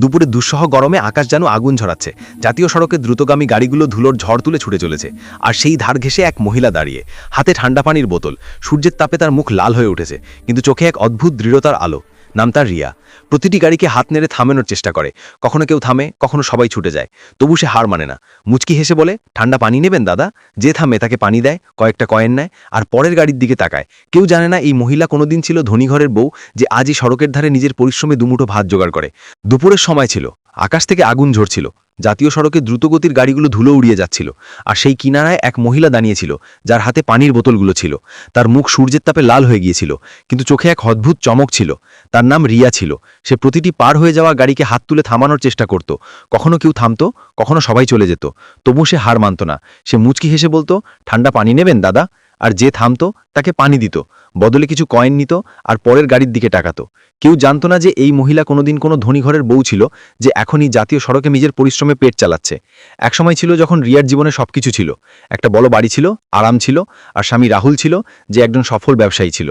দুপুরে দুঃসহ গরমে আকাশ যেন আগুন ঝরাচ্ছে। জাতীয় সড়কে দ্রুতগামী গাড়িগুলো ধুলোর ঝড় তুলে ছুটে চলেছে। আর সেই ধার ঘেসে এক মহিলা দাঁড়িয়ে। হাতে ঠান্ডা পানির বোতল। সূর্যের তাপে তার মুখ লাল হয়ে উঠেছে। কিন্তু চোখে এক অদ্ভুত দৃঢ়তার আলো। নাম তার রিয়া। প্রতিটি গাড়িকে হাত নেড়ে থামানোর চেষ্টা করে। কখনো কেউ থামে, কখনো সবাই ছুটে যায়। তবু সে হার মানে না। মুচকি হেসে বলে, ঠান্ডা পানি নেবেন, দাদা? যে থামে তাকে পানি দেয়, কয়েকটা কয়েন নেয়, আর পরের গাড়ির দিকে তাকায়। কেউ জানে না এই মহিলা কোনোদিন ছিল ধনী ঘরের বউ, যে আজই সড়কের ধারে নিজের পরিশ্রমে দুমুঠো ভাত জোগাড় করে। দুপুরের সময় ছিল। আকাশ থেকে আগুন ঝরছিল। জাতীয় সড়কে দ্রুতগতির গাড়িগুলো ধুলো উড়িয়ে যাচ্ছিল আর সেই কিনারায় এক মহিলা দাঁড়িয়েছিল, যার হাতে পানির বোতলগুলো ছিল। তার মুখ সূর্যের তাপে লাল হয়ে গিয়েছিল, কিন্তু চোখে এক অদ্ভুত চমক ছিল। তার নাম রিয়া ছিল। সে প্রতিটি পার হয়ে যাওয়া গাড়িকে হাত তুলে থামানোর চেষ্টা করত। কখনো কেউ থামত, কখনো সবাই চলে যেত। তবু সে হার মানত না। সে মুচকি হেসে বলতো, ঠান্ডা পানি নেবেন, দাদা? আর যে থামতো, তাকে পানি দিত। বদলে কিছু কয়েন নিত আর পরের গাড়ির দিকে টাকাতো। কেউ জানত না যে এই মহিলা কোনোদিন কোনো ধনী ঘরের বউ ছিল যে এখনই জাতীয় সড়কে নিজের পরিশ্রমে পেট চালাচ্ছে। একসময় ছিল যখন রিয়ার জীবনে সবকিছু ছিল। একটা বড় বাড়ি ছিল, আরাম ছিল আর স্বামী রাহুল ছিল যে একজন সফল ব্যবসায়ী ছিল।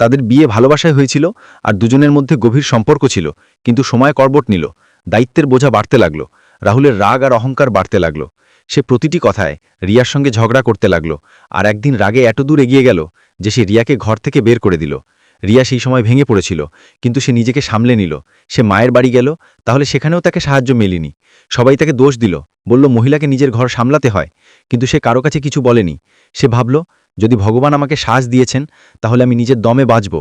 তাদের বিয়ে ভালোবাসায় হয়েছিল আর দুজনের মধ্যে গভীর সম্পর্ক ছিল, কিন্তু সময় করবট নিল। দায়িত্বের বোঝা বাড়তে লাগল। রাহুলের রাগ আর অহংকার বাড়তে লাগল। সে প্রতিটি কথায় রিয়ার সঙ্গে ঝগড়া করতে লাগল, আর একদিন রাগে এত দূর এগিয়ে গেল যে সে রিয়াকে ঘর থেকে বের করে দিল। রিয়া সেই সময় ভেঙে পড়েছিল, কিন্তু সে নিজেকে সামলে নিল। সে মায়ের বাড়ি গেল, তাহলে সেখানেও তাকে সাহায্য মেলেনি। সবাই তাকে দোষ দিল, বলল, মহিলাকে নিজের ঘর সামলাতে হয়। কিন্তু সে কারও কাছে কিছু বলেনি। সে ভাবল, যদি ভগবান আমাকে সাহস দিয়েছেন, তাহলে আমি নিজের দমে বাঁচব।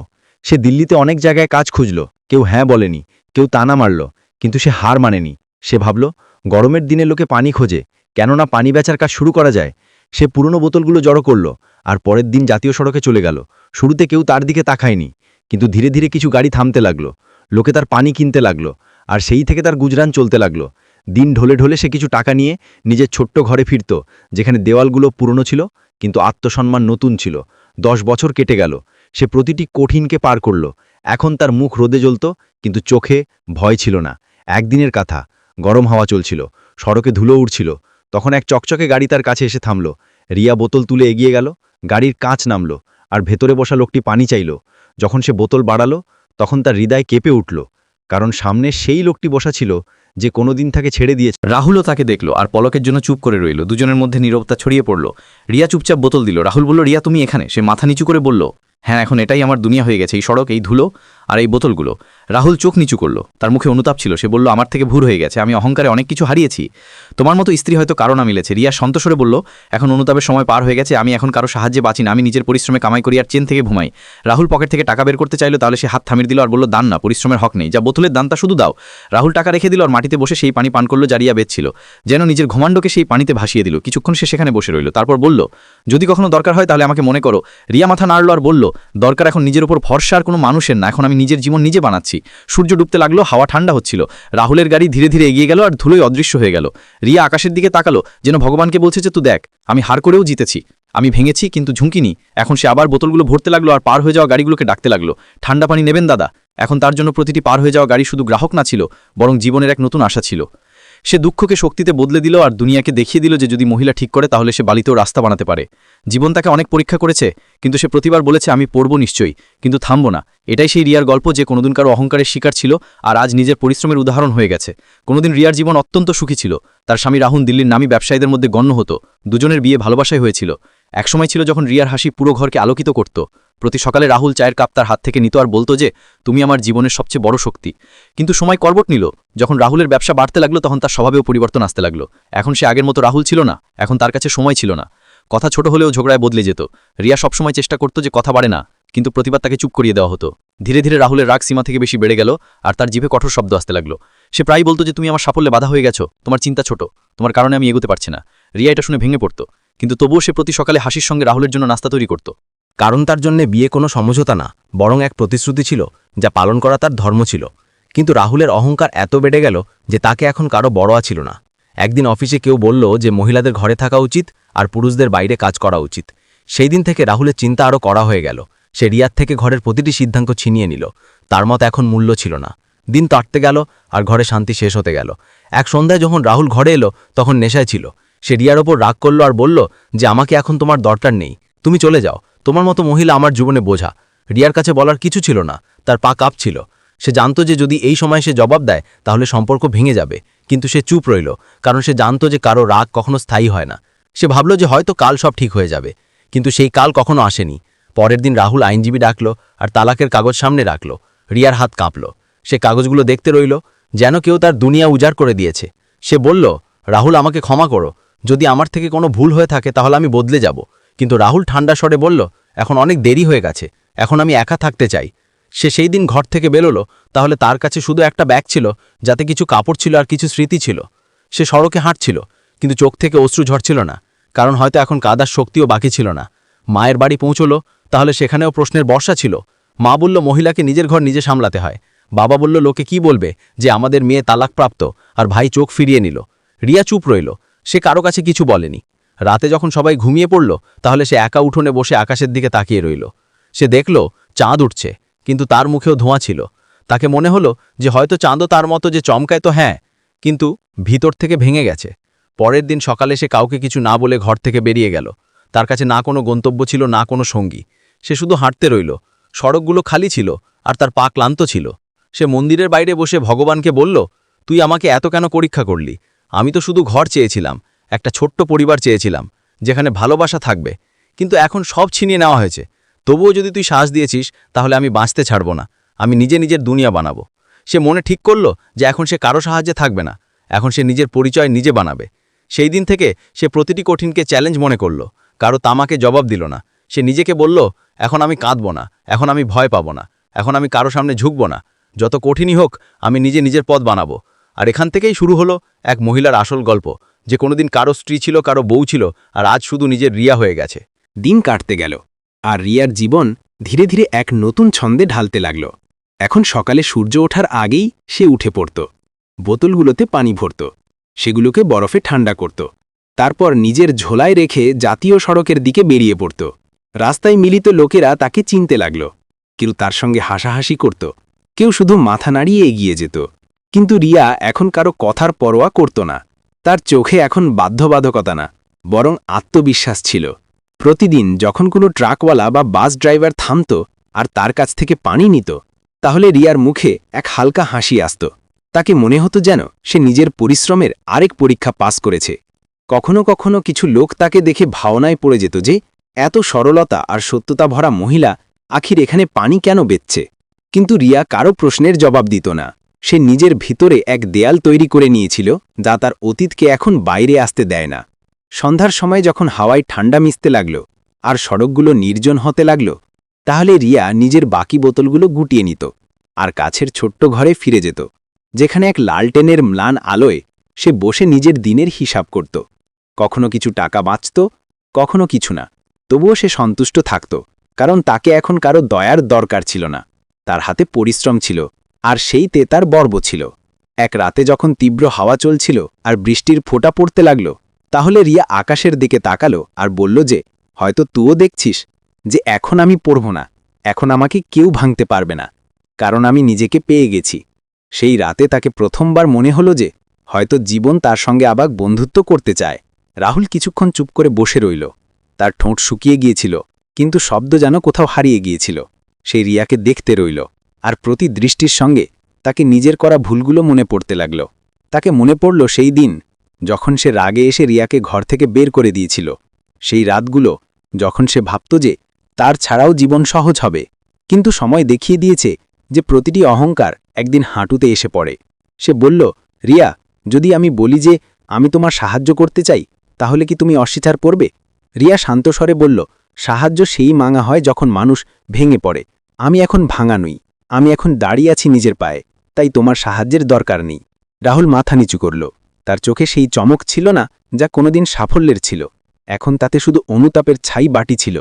সে দিল্লিতে অনেক জায়গায় কাজ খুঁজল, কেউ হ্যাঁ বলেনি, কেউ তানা মারল, কিন্তু সে হার মানেনি। সে ভাবল, গরমের দিনে লোকে পানি খোঁজে কেননা পানি বেচার কাজ শুরু করা যায়। সে পুরনো বোতলগুলো জড়ো করল আর পরের দিন জাতীয় সড়কে চলে গেল। শুরুতে কেউ তার দিকে তাকায়নি, কিন্তু ধীরে ধীরে কিছু গাড়ি থামতে লাগল। লোকে তার পানি কিনতে লাগল আর সেই থেকে তার গুজরান চলতে লাগল। দিন ঢলে ঢলে সে কিছু টাকা নিয়ে নিজের ছোট্ট ঘরে ফিরত, যেখানে দেওয়ালগুলো পুরনো ছিল, কিন্তু আত্মসম্মান নতুন ছিল। দশ বছর কেটে গেল। সে প্রতিটি কঠিনকে পার করল। এখন তার মুখ রোদে জ্বলত, কিন্তু চোখে ভয় ছিল না। একদিনের কথা, গরম হাওয়া চলছিল, সড়কে ধুলো উড়ছিল তখন এক চকচকে গাড়ি তার কাছে এসে থামল। রিয়া বোতল তুলে এগিয়ে গেল, গাড়ির কাঁচ নামল, আর ভেতরে বসা লোকটি পানি চাইল। যখন সে বোতল বাড়ালো, তখন তার হৃদয় কেঁপে উঠল, কারণ সামনে সেই লোকটি বসা ছিল যে কোনোদিন তাকে ছেড়ে দিয়েছে রাহুলও তাকে দেখল আর পলকের জন্য চুপ করে রইল। দুজনের মধ্যে নীরবতা ছড়িয়ে পড়ল। রিয়া চুপচাপ বোতল দিল। রাহুল বলল, রিয়া, তুমি এখানে? সে মাথা নিচু করে বলল হ্যাঁ এখন এটাই আমার দুনিয়া হয়ে গেছে। এই সড়ক, এই ধুলো আর এই বোতলগুলো। রাহুল চোখ নিচু করল। তার মুখে অনুতাপ ছিল। সে বলল, আমার থেকে ভুল হয়ে গেছে। আমি অহংকারে অনেক কিছু হারিয়েছি। তোমার মতো স্ত্রী হয়তো কারও না মিলেছে রিয়া সন্তোষরে বলল, এখন অনুতাপের সময় পার হয়ে গেছে। আমি এখন কারও সাহায্যে বাঁচি না। আমি নিজের পরিশ্রমে কামাই করি আর চেন থেকে ঘুমাই। রাহুল পকেট থেকে টাকা বের করতে চাইলো, তাহলে সে হাত থামিয়ে দিল আর বলল, দান না, পরিশ্রমের হক নেই। যা বোতলের দানটা শুধু দাও। রাহুল টাকা রেখে দিল আর মাটিতে বসে সেই পানি পান করল জারিয়া বেচছিল। যেন নিজের ঘমান্ডকে সেই পানিতে ভাসিয়ে দিল। কিছুক্ষণ সে সেখানে বসে রইল। তারপর বলল, যদি কখনো দরকার হয় তাহলে আমাকে মনে করো। রিয়া মাথা নাড়লো আর বলল, দরকার এখন নিজের উপর ভরসা আর কোনো মানুষের না। এখন আমি নিজের জীবন নিজে বানাচ্ছি। সূর্য ডুবতে লাগল, হাওয়া ঠান্ডা হচ্ছিল। রাহুলের গাড়ি ধীরে ধীরে এগিয়ে গেল আর ধুলোই অদৃশ্য হয়ে গেল। রিয়া আকাশের দিকে তাকালো, যেন ভগবানকে বলছে যে তুই দেখ, আমি হার করেও জিতেছি। আমি ভেঙেছি, কিন্তু ঝুঁকিনি এখন সে আবার বোতলগুলো ভরতে লাগল আর পার হয়ে যাওয়া গাড়িগুলোকে ডাকতে লাগল। ঠান্ডা পানি নেবেন, দাদা। এখন তার জন্য প্রতিটি পার হয়ে যাওয়া গাড়ি শুধু গ্রাহক না ছিল, বরং জীবনের এক নতুন আশা ছিল। সে দুঃখকে শক্তিতে বদলে দিল আর দুনিয়াকে দেখিয়ে দিল যে যদি মহিলা ঠিক করে, তাহলে সে বালিতেও রাস্তা বানাতে পারে। জীবন তাকে অনেক পরীক্ষা করেছে, কিন্তু সে প্রতিবার বলেছে, আমি পড়ব নিশ্চয়ই, কিন্তু থামব না। এটাই সেই রিয়ার গল্প যে কোনোদিন কারও অহংকারের শিকার ছিল আর আজ নিজের পরিশ্রমের উদাহরণ হয়ে গেছে। কোনোদিন রিয়ার জীবন অত্যন্ত সুখী ছিল। তার স্বামী রাহুল দিল্লির নামী ব্যবসায়ীদের মধ্যে গণ্য হতো। দুজনের বিয়ে ভালোবাসায় হয়েছিল। একসময় ছিল যখন রিয়ার হাসি পুরো ঘরকে আলোকিত করত। প্রতি সকালে রাহুল চায়ের কাপ তার হাত থেকে নিত আর বলতো যে, তুমি আমার জীবনের সবচেয়ে বড় শক্তি। কিন্তু সময় করবট নিল। যখন রাহুলের ব্যবসা বাড়তে লাগল, তখন তার স্বভাবেও পরিবর্তন আসতে লাগল। এখন সে আগের মতো রাহুল ছিল না। এখন তার কাছে সময় ছিল না। কথা ছোট হলেও ঝগড়ায় বদলে যেত। রিয়া সবসময় চেষ্টা করতো যে, কথা বাড়ে না। কিন্তু প্রতিবাদ তাকে চুপ করিয়ে দেওয়া হতো। ধীরে ধীরে রাহুলের রাগ সীমা থেকে বেশি বেড়ে গেল আর তার জিভে কঠোর শব্দ আসতে লাগল। সে প্রায় বলতো যে, তুমি আমার সাফল্যে বাধা হয়ে গেছো। তোমার চিন্তা ছোট। তোমার কারণে আমি এগোতে পারছি না। রিয়া এটা শুনে ভেঙে পড়তো। কিন্তু তবুও সে প্রতি সকালে হাসির সঙ্গে রাহুলের জন্য নাস্তা তৈরি করত। কারণ তার জন্যে বিয়ে কোনো সমঝোতা না, বরং এক প্রতিশ্রুতি ছিল, যা পালন করা তার ধর্ম ছিল। কিন্তু রাহুলের অহংকার এত বেড়ে গেল যে তাকে এখন কারও বড়োয়া ছিল না। একদিন অফিসে কেউ বলল যে মহিলাদের ঘরে থাকা উচিত আর পুরুষদের বাইরে কাজ করা উচিত। সেই দিন থেকে রাহুলের চিন্তা আরও করা হয়ে গেল। সে রিয়ার থেকে ঘরের প্রতিটি সিদ্ধান্ত ছিনিয়ে নিল। তার মত এখন মূল্য ছিল না। দিন তাটতে গেল আর ঘরে শান্তি শেষ হতে গেল। এক সন্ধ্যায় যখন রাহুল ঘরে এলো, তখন নেশায় ছিল। সে রিয়ার ওপর রাগ করল আর বলল যে আমাকে এখন তোমার দরকার নেই। তুমি চলে যাও। তোমার মতো মহিলা আমার জীবনে বোঝা। রিয়ার কাছে বলার কিছু ছিল না। তার পা কাঁপছিল। সে জানতো যে যদি এই সময় সে জবাব দেয়, তাহলে সম্পর্ক ভেঙে যাবে। কিন্তু সে চুপ রইল, কারণ সে জানতো যে কারও রাগ কখনো স্থায়ী হয় না। সে ভাবল যে হয়তো কাল সব ঠিক হয়ে যাবে। কিন্তু সেই কাল কখনো আসেনি। পরের দিন রাহুল আইনজীবী ডাকলো আর তালাকের কাগজ সামনে রাখল। রিয়ার হাত কাঁপল। সে কাগজগুলো দেখতে রইল, যেন কেউ তার দুনিয়া উজাড় করে দিয়েছে। সে বলল, রাহুল, আমাকে ক্ষমা করো। যদি আমার থেকে কোনো ভুল হয়ে থাকে তাহলে আমি বদলে যাব। কিন্তু রাহুল ঠান্ডা স্বরে বলল, এখন অনেক দেরি হয়ে গেছে। এখন আমি একা থাকতে চাই। সে সেই দিন ঘর থেকে বেরোলো, তাহলে তার কাছে শুধু একটা ব্যাগ ছিল, যাতে কিছু কাপড় ছিল আর কিছু স্মৃতি ছিল। সে সড়কে হাঁটছিল, কিন্তু চোখ থেকে অশ্রু ঝরছিল না, কারণ হয়তো এখন কাদার শক্তিও বাকি ছিল না। মায়ের বাড়ি পৌঁছলো, তাহলে সেখানেও প্রশ্নের বর্ষা ছিল। মা বলল, মহিলাকে নিজের ঘর নিজে সামলাতে হয়। বাবা বলল, লোকে কি বলবে যে আমাদের মেয়ে তালাকপ্রাপ্ত আর ভাই চোখ ফিরিয়ে নিল? রিয়া চুপ রইল। সে কারও কাছে কিছু বলেনি। রাতে যখন সবাই ঘুমিয়ে পড়ল, তাহলে সে একা উঠোনে বসে আকাশের দিকে তাকিয়ে রইল। সে দেখল, চাঁদ উঠছে, কিন্তু তার মুখেও ধোঁয়া ছিল। তাকে মনে হলো যে হয়তো চাঁদও তার মতো যে চমকায় তো হ্যাঁ কিন্তু ভিতর থেকে ভেঙে গেছে। পরের দিন সকালে সে কাউকে কিছু না বলে ঘর থেকে বেরিয়ে গেল। তার কাছে না কোনো গন্তব্য ছিল, না কোনো সঙ্গী। সে শুধু হাঁটতে রইল। সড়কগুলো খালি ছিল, আর তার পা ক্লান্ত ছিল। সে মন্দিরের বাইরে বসে ভগবানকে বলল, তুই আমাকে এত কেন পরীক্ষা করলি? আমি তো শুধু ঘর চেয়েছিলাম, একটা ছোট্ট পরিবার চেয়েছিলাম, যেখানে ভালোবাসা থাকবে। কিন্তু এখন সব ছিনিয়ে নেওয়া হয়েছে। তবুও যদি তুই শ্বাস দিয়েছিস, তাহলে আমি বাঁচতে ছাড়ব না। আমি নিজে নিজের দুনিয়া বানাবো। সে মনে ঠিক করল যে এখন সে কারও সাহায্যে থাকবে না। এখন সে নিজের পরিচয় নিজে বানাবে। সেই দিন থেকে সে প্রতিটি কঠিনকে চ্যালেঞ্জ মনে করল। কারও তামাকে জবাব দিল না। সে নিজেকে বলল, এখন আমি কাঁদব না। এখন আমি ভয় পাব না। এখন আমি কারও সামনে ঝুঁকব না। যত কঠিনই হোক, আমি নিজে নিজের পথ বানাবো। আর এখান থেকেই শুরু হলো এক মহিলার আসল গল্প, যে কোনোদিন কারও স্ত্রী ছিল, কারও বউ ছিল, আর আজ শুধু নিজের রিয়া হয়ে গেছে। দিন কাটতে গেল, আর রিয়ার জীবন ধীরে ধীরে এক নতুন ছন্দে ঢালতে লাগল। এখন সকালে সূর্য ওঠার আগেই সে উঠে পড়ত। বোতলগুলোতে পানি ভরত, সেগুলোকে বরফে ঠান্ডা করত। তারপর নিজের ঝোলায় রেখে জাতীয় সড়কের দিকে বেরিয়ে পড়ত। রাস্তায় মিলিত লোকেরা তাকে চিনতে লাগল, কেউ তার সঙ্গে হাসাহাসি করত, কেউ শুধু মাথা নাড়িয়ে এগিয়ে যেত। কিন্তু রিয়া এখন কারও কথার পরোয়া করত না। তার চোখে এখন বাধ্যবাধকতা না, বরং আত্মবিশ্বাস ছিল। প্রতিদিন যখন কোনো ট্রাকওয়ালা বা বাস ড্রাইভার থামত আর তার কাছ থেকে পানি নিত, তাহলে রিয়ার মুখে এক হালকা হাসি আসত। তাকে মনে হতো যেন সে নিজের পরিশ্রমের আরেক পরীক্ষা পাস করেছে। কখনো কখনো কিছু লোক তাকে দেখে ভাওনায় পড়ে যেত যে, এত সরলতা আর সত্যতা ভরা মহিলা আখির এখানে পানি কেন বেচছে কিন্তু রিয়া কারও প্রশ্নের জবাব দিত না। সে নিজের ভিতরে এক দেয়াল তৈরি করে নিয়েছিল, যা তার অতীতকে এখন বাইরে আসতে দেয় না। সন্ধ্যার সময় যখন হাওয়ায় ঠান্ডা মিশতে লাগল, আর সড়কগুলো নির্জন হতে লাগল, তাহলে রিয়া নিজের বাকি বোতলগুলো গুটিয়ে নিত, আর কাছের ছোট্ট ঘরে ফিরে যেত, যেখানে এক লালটেনের ম্লান আলোয় সে বসে নিজের দিনের হিসাব করত। কখনো কিছু টাকা বাঁচত, কখনো কিছু না, তবুও সে সন্তুষ্ট থাকত, কারণ তাকে এখন কারও দয়ার দরকার ছিল না, তার হাতে পরিশ্রম ছিল আর সেইতে তার বর্ব ছিল। এক রাতে যখন তীব্র হাওয়া চলছিল আর বৃষ্টির ফোঁটা পড়তে লাগল, তাহলে রিয়া আকাশের দিকে তাকালো আর বলল যে, হয়তো তুও দেখছিস যে এখন আমি পড়ব না, এখন আমাকে কেউ ভাঙতে পারবে না, কারণ আমি নিজেকে পেয়ে গেছি। সেই রাতে তাকে প্রথমবার মনে হলো যে, হয়তো জীবন তার সঙ্গে আবার বন্ধুত্ব করতে চায়। রাহুল কিছুক্ষণ চুপ করে বসে রইল। তার ঠোঁট শুকিয়ে গিয়েছিল, কিন্তু শব্দ যেন কোথাও হারিয়ে গিয়েছিল। সেই রিয়াকে দেখতে রইল। আর প্রতি দৃষ্টির সঙ্গে তাকে নিজের করা ভুলগুলো মনে পড়তে লাগল। তাকে মনে পড়ল সেই দিন যখন সে রাগে এসে রিয়াকে ঘর থেকে বের করে দিয়েছিল। সেই রাতগুলো যখন সে ভাবত যে তার ছাড়াও জীবন সহজ হবে, কিন্তু সময় দেখিয়ে দিয়েছে যে প্রতিটি অহংকার একদিন হাঁটুতে এসে পড়ে। সে বলল, রিয়া, যদি আমি বলি যে আমি তোমার সাহায্য করতে চাই, তাহলে কি তুমি অস্বীকার করবে? রিয়া শান্তস্বরে বলল, সাহায্য সেই মাঙা হয় যখন মানুষ ভেঙে পড়ে। আমি এখন ভাঙা নই। আমি এখন দাঁড়িয়ে আছি নিজের পায়ে, তাই তোমার সাহায্যের দরকার নেই। রাহুল মাথা নিচু করল। তার চোখে সেই চমক ছিল না, যা কোনোদিন সাফল্যের ছিল। এখন তাতে শুধু অনুতাপের ছাই বাটি ছিল।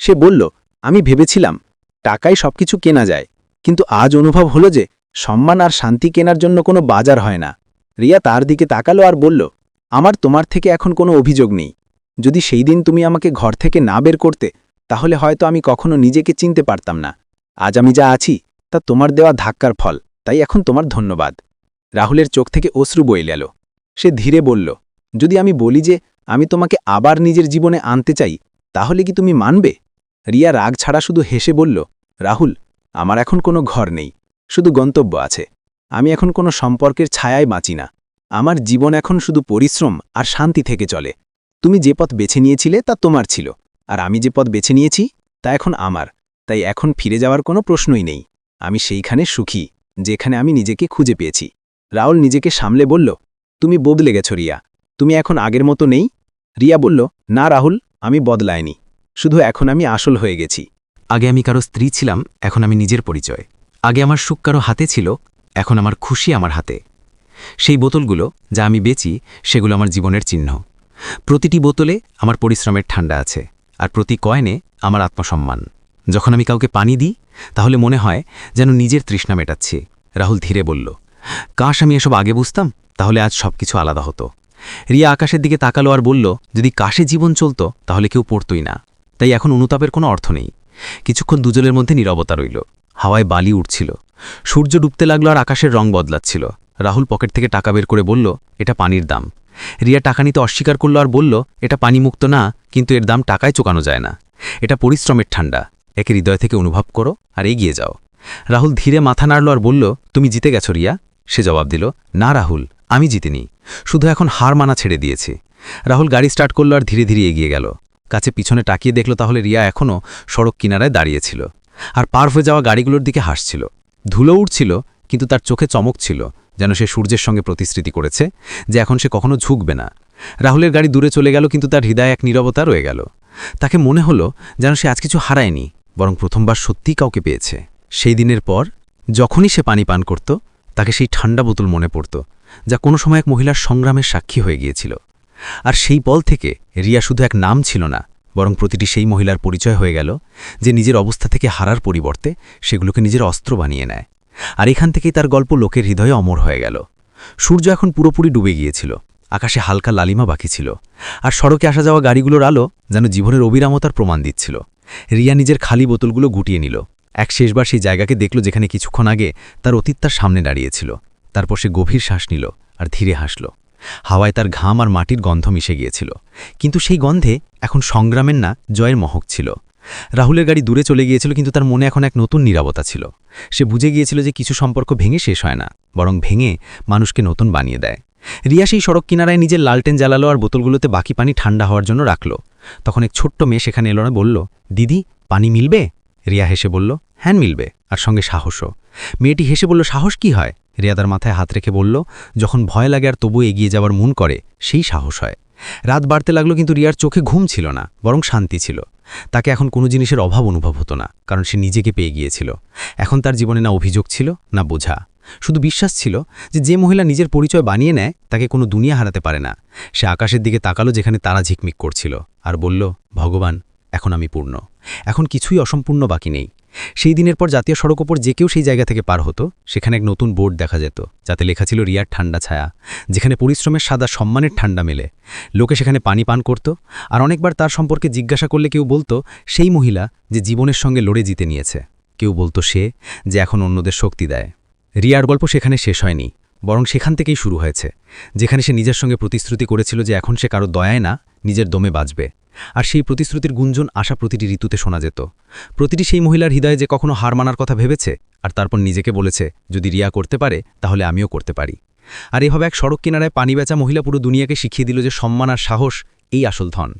সে বলল, আমি ভেবেছিলাম, টাকায় সবকিছু কেনা যায়, কিন্তু আজ অনুভব হলো যে সম্মান আর শান্তি কেনার জন্য কোনো বাজার হয় না। রিয়া তার দিকে তাকালো আর বলল, আমার তোমার থেকে এখন কোনো অভিযোগ নেই। যদি সেই দিন তুমি আমাকে ঘর থেকে না বের করতে, তাহলে হয়তো আমি কখনো নিজেকে চিনতে পারতাম না। আজ আমি যা আছি তা তোমার দেওয়া ধাক্কার ফল, তাই এখন তোমার ধন্যবাদ। রাহুলের চোখ থেকে অশ্রু বয়ে গেল। সে ধীরে বলল, যদি আমি বলি যে আমি তোমাকে আবার নিজের জীবনে আনতে চাই, তাহলে কি তুমি মানবে? রিয়া রাগ ছাড়া শুধু হেসে বলল, রাহুল, আমার এখন কোনো ঘর নেই, শুধু গন্তব্য আছে। আমি এখন কোনো সম্পর্কের ছায়ায় বাঁচি না। আমার জীবন এখন শুধু পরিশ্রম আর শান্তি থেকে চলে। তুমি যে পথ বেছে নিয়েছিলে তা তোমার ছিল, আর আমি যে পথ বেছে নিয়েছি তা এখন আমার, তাই এখন ফিরে যাওয়ার কোনো প্রশ্নই নেই। আমি সেইখানে সুখী, যেখানে আমি নিজেকে খুঁজে পেয়েছি। রাহুল নিজেকে সামলে বলল, তুমি বদলে গেছো, রিয়া। তুমি এখন আগের মতো নেই? রিয়া বলল, না রাহুল, আমি বদলায়নি শুধু এখন আমি আসল হয়ে গেছি। আগে আমি কারও স্ত্রী ছিলাম, এখন আমি নিজের পরিচয়। আগে আমার সুখ কারও হাতে ছিল, এখন আমার খুশি আমার হাতে। সেই বোতলগুলো যা আমি বেচি, সেগুলো আমার জীবনের চিহ্ন। প্রতিটি বোতলে আমার পরিশ্রমের ঠান্ডা আছে, আর প্রতি কয়েনে আমার আত্মসম্মান। যখন আমি কাউকে পানি দিই, তাহলে মনে হয় যেন নিজের তৃষ্ণা মেটাচ্ছি। রাহুল ধীরে বলল, কাশ, আমি এসব আগে বুঝতাম, তাহলে আজ সব কিছু আলাদা হতো। রিয়া আকাশের দিকে তাকালো আর বলল, যদি কাশে জীবন চলত, তাহলে কেউ পড়তই না। তাই এখন অনুতাপের কোনো অর্থ নেই। কিছুক্ষণ দুজনের মধ্যে নীরবতা রইল। হাওয়ায় বালি উঠছিল সূর্য ডুবতে লাগল আর আকাশের রং বদলাচ্ছিল। রাহুল পকেট থেকে টাকা বের করে বলল, এটা পানির দাম। রিয়া টাকা নিতে অস্বীকার করল আর বলল, এটা পানিমুক্ত না, কিন্তু এর দাম টাকায় চোকানো যায় না। এটা পরিশ্রমের ঠান্ডা। একে হৃদয় থেকে অনুভব করো আর এগিয়ে যাও। রাহুল ধীরে মাথা নাড়ল আর বলল, তুমি জিতে গেছো, রিয়া। সে জবাব দিল, না, রাহুল, আমি জিতিনি। শুধু এখন হার মানা ছেড়ে দিয়েছি। রাহুল গাড়ি স্টার্ট করল আর ধীরে ধীরে এগিয়ে গেল। কাছে পিছনে তাকিয়ে দেখল তাহলে রিয়া এখনও সড়ক কিনারায় দাঁড়িয়েছিল আর পার হয়ে যাওয়া গাড়িগুলোর দিকে হাসছিল। ধুলো উঠছিল কিন্তু তার চোখে চমক ছিল, যেন সে সূর্যের সঙ্গে প্রতিশ্রুতি করেছে যে এখন সে কখনো ঝুঁকবে না। রাহুলের গাড়ি দূরে চলে গেল, কিন্তু তার হৃদয় এক নীরবতা রয়ে গেল। তাকে মনে হলো যেন সে আজ কিছু হারায়নি। বরং প্রথমবার সত্যিই কাউকে পেয়েছে। সেই দিনের পর, যখনই সে পানি পান করত, তাকে সেই ঠান্ডা বোতল মনে পড়ত, যা কোনো সময় এক মহিলার সংগ্রামের সাক্ষী হয়ে গিয়েছিল। আর সেই পল থেকে রিয়া শুধু এক নাম ছিল না, বরং প্রতিটি সেই মহিলার পরিচয় হয়ে গেল, যে নিজের অবস্থা থেকে হারার পরিবর্তে সেগুলোকে নিজের অস্ত্র বানিয়ে নেয়। আর এখান থেকেই তার গল্প লোকের হৃদয়ে অমর হয়ে গেল। সূর্য এখন পুরোপুরি ডুবে গিয়েছিল, আকাশে হালকা লালিমা বাকি ছিল, আর সড়কে আসা যাওয়া গাড়িগুলোর আলো যেন জীবনের অবিরামতার প্রমাণ দিচ্ছিল। রিয়া নিজের খালি বোতলগুলো গুটিয়ে নিল। এক শেষবার সেই জায়গাকে দেখল যেখানে কিছুক্ষণ আগে তার অতীত তার সামনে দাঁড়িয়েছিল। তারপর সে গভীর শ্বাস নিল আর ধীরে হাসল। হাওয়ায় তার ঘাম আর মাটির গন্ধ মিশে গিয়েছিল। কিন্তু সেই গন্ধে এখন সংগ্রামের না, জয়ের মহক ছিল। রাহুলের গাড়ি দূরে চলে গিয়েছিল, কিন্তু তার মনে এখন এক নতুন নিরাপত্তা ছিল। সে বুঝে গিয়েছিল যে কিছু সম্পর্ক ভেঙে শেষ হয় না, বরং ভেঙে মানুষকে নতুন বানিয়ে দেয়। রিয়া সেই সড়ক কিনারায় নিজের লালটেন জ্বালালো আর বোতলগুলোতে বাকি পানি ঠান্ডা হওয়ার জন্য রাখল। তখন এক ছোট্ট মেয়ে সেখানে এলো না, বলল, দিদি, পানি মিলবে? রিয়া হেসে বলল হ্যান মিলবে। আর সঙ্গে সাহসও। মেয়েটি হেসে বলল, সাহস কি হয়? রিয়া তার মাথায় হাত রেখে বলল, যখন ভয় লাগে আর তবু এগিয়ে যাওয়ার মন করে, সেই সাহস হয়। রাত বাড়তে লাগল কিন্তু রিয়ার চোখে ঘুম ছিল না, বরং শান্তি ছিল। তাকে এখন কোনো জিনিসের অভাব অনুভব হতো না, কারণ সে নিজেকে পেয়ে গিয়েছিল। এখন তার জীবনে না অভিযোগ ছিল, না বোঝা। শুধু বিশ্বাস ছিল যে যে মহিলা নিজের পরিচয় বানিয়ে নেয়, তাকে কোনো দুনিয়া হারাতে পারে না। সে আকাশের দিকে তাকালো যেখানে তারা ঝিকমিক করছিল, আর বলল, ভগবান, এখন আমি পূর্ণ। এখন কিছুই অসম্পূর্ণ বাকি নেই। সেই দিনের পর জাতীয় সড়ক ওপর যে কেউ সেই জায়গা থেকে পার হতো, সেখানে এক নতুন বোর্ড দেখা যেত, যাতে লেখা ছিল রিয়ার ঠান্ডা ছায়া, যেখানে পরিশ্রমের সাদা সম্মানের ঠান্ডা মেলে। লোকে সেখানে পানি পান করত, আর অনেকবার তার সম্পর্কে জিজ্ঞাসা করলে কেউ বলতো, সেই মহিলা যে জীবনের সঙ্গে লড়ে জিতে নিয়েছে। কেউ বলতো, সে যে এখন অন্যদের শক্তি দেয়। রিয়ার গল্প সেখানে শেষ হয়নি, বরং সেখান থেকেই শুরু হয়েছে, যেখানে সে নিজের সঙ্গে প্রতিশ্রুতি করেছিল যে এখন সে কারও দয়ায় না, নিজের দমে বাঁচবে। আর সেই প্রতিশ্রুতির গুঞ্জন আসা প্রতিটি ঋতুতে শোনা যেত। প্রতিটি সেই মহিলার হৃদয়ে যে কখনো হার মানার কথা ভেবেছে, আর তারপর নিজেকে বলেছে, যদি রিয়া করতে পারে, তাহলে আমিও করতে পারি। আর এভাবে এক সড়ক কিনারায় পানি বেচা মহিলা পুরো দুনিয়াকে শিখিয়ে দিল যে সম্মান আর সাহস এই আসল ধন।